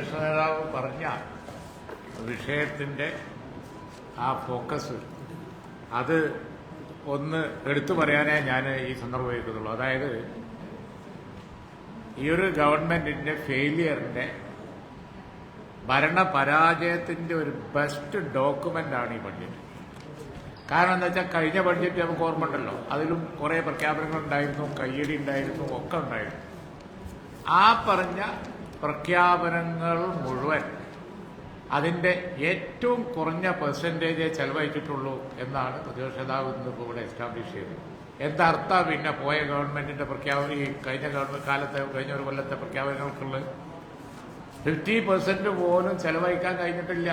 പ്രതിപക്ഷ നേതാവ് പറഞ്ഞ വിഷയത്തിന്റെ ആ ഫോക്കസ് അത് ഒന്ന് എടുത്തു പറയാനേ ഞാൻ ഈ സന്ദർഭം ഉപയോഗിക്കുന്നുള്ളൂ. അതായത് ഈ ഒരു ഗവൺമെന്റിന്റെ ഫെയിലിയറിന്റെ ഭരണപരാജയത്തിന്റെ ഒരു ബെസ്റ്റ് ഡോക്യുമെന്റ് ആണ് ഈ ബഡ്ജറ്റ് കാരണം എന്താ വെച്ചാൽ കഴിഞ്ഞ ബഡ്ജറ്റ് നമുക്ക് ഓർമ്മ ഉണ്ടല്ലോ അതിലും കുറെ പ്രഖ്യാപനങ്ങൾ ഉണ്ടായിരുന്നു കയ്യടി ഉണ്ടായിരുന്നു ഒക്കെ ഉണ്ടായിരുന്നു. ആ പറഞ്ഞ പ്രഖ്യാപനങ്ങൾ മുഴുവൻ അതിന്റെ ഏറ്റവും കുറഞ്ഞ പെർസെന്റേജേ ചെലവഴിച്ചിട്ടുള്ളൂ എന്നാണ് പ്രതിപക്ഷ നേതാവ് ഇന്നിപ്പോൾ ഇവിടെ എസ്റ്റാബ്ലിഷ് ചെയ്തത്. എന്തർത്ഥ പിന്നെ പോയ ഗവൺമെന്റിന്റെ പ്രഖ്യാപനം ഈ കഴിഞ്ഞ ഗവൺമെന്റ് കാലത്തെ കഴിഞ്ഞ ഒരു കൊല്ലത്തെ പ്രഖ്യാപനങ്ങൾക്കുള്ളത് ഫിഫ്റ്റി പെർസെന്റ് പോലും ചെലവഴിക്കാൻ കഴിഞ്ഞിട്ടില്ല.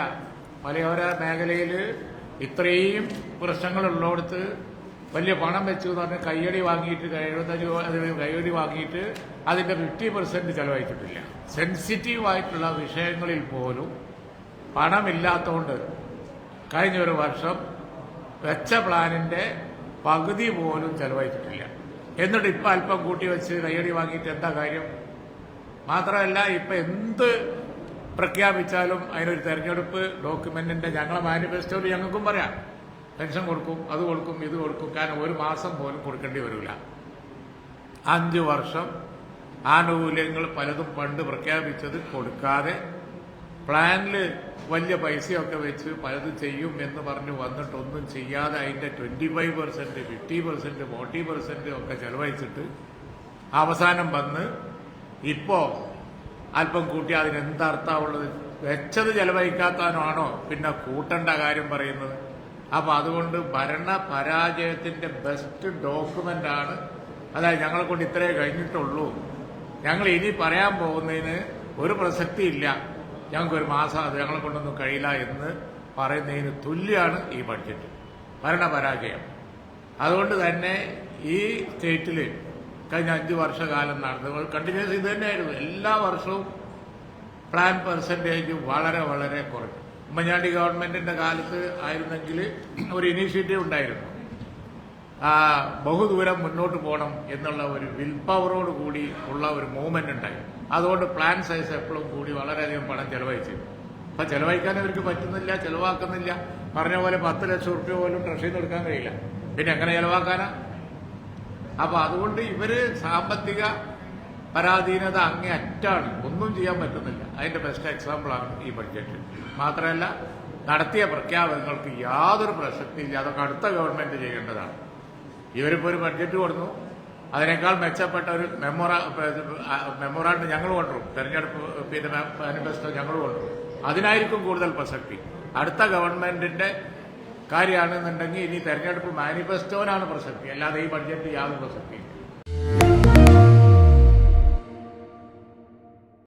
മലയോര മേഖലയിൽ ഇത്രയും പ്രശ്നങ്ങളുള്ളിടത്ത് വലിയ പണം വെച്ചു എന്ന് പറഞ്ഞ് കയ്യടി വാങ്ങിയിട്ട് എഴുപത്തഞ്ച് കയ്യടി വാങ്ങിയിട്ട് അതിന്റെ ഫിഫ്റ്റി പെർസെന്റ് ചെലവഴിച്ചിട്ടില്ല. സെൻസിറ്റീവ് ആയിട്ടുള്ള വിഷയങ്ങളിൽ പോലും പണമില്ലാത്തതുകൊണ്ട് കഴിഞ്ഞ ഒരു വർഷം വെച്ച പ്ലാനിന്റെ പകുതി പോലും ചെലവഴിച്ചിട്ടില്ല. എന്നിട്ട് ഇപ്പം അല്പം കൂട്ടി വെച്ച് കയ്യടി വാങ്ങിയിട്ട് എന്താ കാര്യം? മാത്രമല്ല ഇപ്പൊ എന്ത് പ്രഖ്യാപിച്ചാലും അതിനൊരു തെരഞ്ഞെടുപ്പ് ഡോക്യുമെന്റിന്റെ ഞങ്ങളെ മാനിഫെസ്റ്റോയിൽ ഞങ്ങൾക്കും പറയാം. പെൻഷൻ കൊടുക്കും അത് കൊടുക്കും ഇത് കൊടുക്കും. കാരണം ഒരു മാസം പോലും കൊടുക്കേണ്ടി വരില്ല അഞ്ച് വർഷം ആനുകൂല്യങ്ങൾ പലതും പണ്ട് പ്രഖ്യാപിച്ചത് കൊടുക്കാതെ പ്ലാനിൽ വലിയ പൈസയൊക്കെ വെച്ച് പലതും ചെയ്യും എന്ന് പറഞ്ഞ് വന്നിട്ടൊന്നും ചെയ്യാതെ അതിന്റെ twenty five percent fifty percent forty percent ഒക്കെ ചെലവഴിച്ചിട്ട് അവസാനം വന്ന് ഇപ്പോ അല്പം കൂട്ടി അതിന് എന്തർത്ഥമുള്ളത് വെച്ചത് ചെലവഴിക്കാത്താനാണോ പിന്നെ കൂട്ടേണ്ട കാര്യം പറയുന്നത്. അപ്പൊ അതുകൊണ്ട് ഭരണ പരാജയത്തിന്റെ ബെസ്റ്റ് ഡോക്യുമെന്റ് ആണ്. അതായത് ഞങ്ങളെ കൊണ്ട് ഇത്രേ കഴിഞ്ഞിട്ടുള്ളൂ. ഞങ്ങൾ ഇനി പറയാൻ പോകുന്നതിന് ഒരു പ്രസക്തിയില്ല. ഞങ്ങൾക്ക് ഒരു മാസം അത് ഞങ്ങളെ കൊണ്ടൊന്നും കഴിയില്ല എന്ന് പറയുന്നതിന് തുല്യമാണ് ഈ ബഡ്ജറ്റ് ഭരണപരാജയം അതുകൊണ്ട് തന്നെ ഈ സ്റ്റേറ്റിൽ കഴിഞ്ഞ അഞ്ച് വർഷകാലം നടന്നത് കണ്ടിന്യൂസ് ഇത് തന്നെയായിരുന്നു. എല്ലാ വർഷവും പ്ലാൻ പെർസെന്റേജ് വളരെ വളരെ കുറഞ്ഞു. ഉമ്മൻചാണ്ടി ഗവൺമെന്റിന്റെ കാലത്ത് ആയിരുന്നെങ്കിൽ ഒരു ഇനീഷ്യേറ്റീവ് ഉണ്ടായിരുന്നു. ആ, ബഹുദൂരം മുന്നോട്ട് പോകണം എന്നുള്ള ഒരു വിൽ പവറോട് കൂടി ഉള്ള ഒരു മൂവ്മെന്റ് ഉണ്ടായി. അതുകൊണ്ട് പ്ലാൻ സൈസ് എപ്പോഴും കൂടി വളരെയധികം പണം ചെലവഴിച്ചു അപ്പൊ ചെലവഴിക്കാൻ അവർക്ക് പറ്റുന്നില്ല ചെലവാക്കുന്നില്ല. പറഞ്ഞ പോലെ പത്ത് ലക്ഷം റുപ്യ പോലും ട്രഷറിയിൽ നിന്ന് എടുക്കാൻ കഴിയില്ല. പിന്നെ എങ്ങനെ ചെലവാക്കാനാ? അപ്പൊ അതുകൊണ്ട് ഇവർ സാമ്പത്തിക പരാധീനത അങ്ങേ അറ്റാണ്. ഒന്നും ചെയ്യാൻ പറ്റുന്നില്ല. അതിന്റെ ബെസ്റ്റ് എക്സാമ്പിളാണ് ഈ ബഡ്ജറ്റ് മാത്രമല്ല നടത്തിയ പ്രഖ്യാപനങ്ങൾക്ക് യാതൊരു പ്രസക്തിയില്ല അതൊക്കെ അടുത്ത ഗവൺമെന്റ് ചെയ്യേണ്ടതാണ്. ഇവരിപ്പോ ഒരു ബഡ്ജറ്റ് കൊടുന്നു അതിനേക്കാൾ മെച്ചപ്പെട്ട ഒരു മെമ്മോറാ മെമ്മോറാണ്ട് ഞങ്ങൾ കൊണ്ടുവരും. തെരഞ്ഞെടുപ്പ് പിന്നെ മാനിഫെസ്റ്റോ ഞങ്ങൾ കൊണ്ടുവരും. അതിനായിരിക്കും കൂടുതൽ പ്രസക്തി. അടുത്ത ഗവൺമെന്റിന്റെ കാര്യമാണെന്നുണ്ടെങ്കിൽ ഇനി തെരഞ്ഞെടുപ്പ് മാനിഫെസ്റ്റോനാണ് പ്രസക്തി. അല്ലാതെ ഈ ബഡ്ജറ്റ് യാതൊരു പ്രസക്തിയില്ല.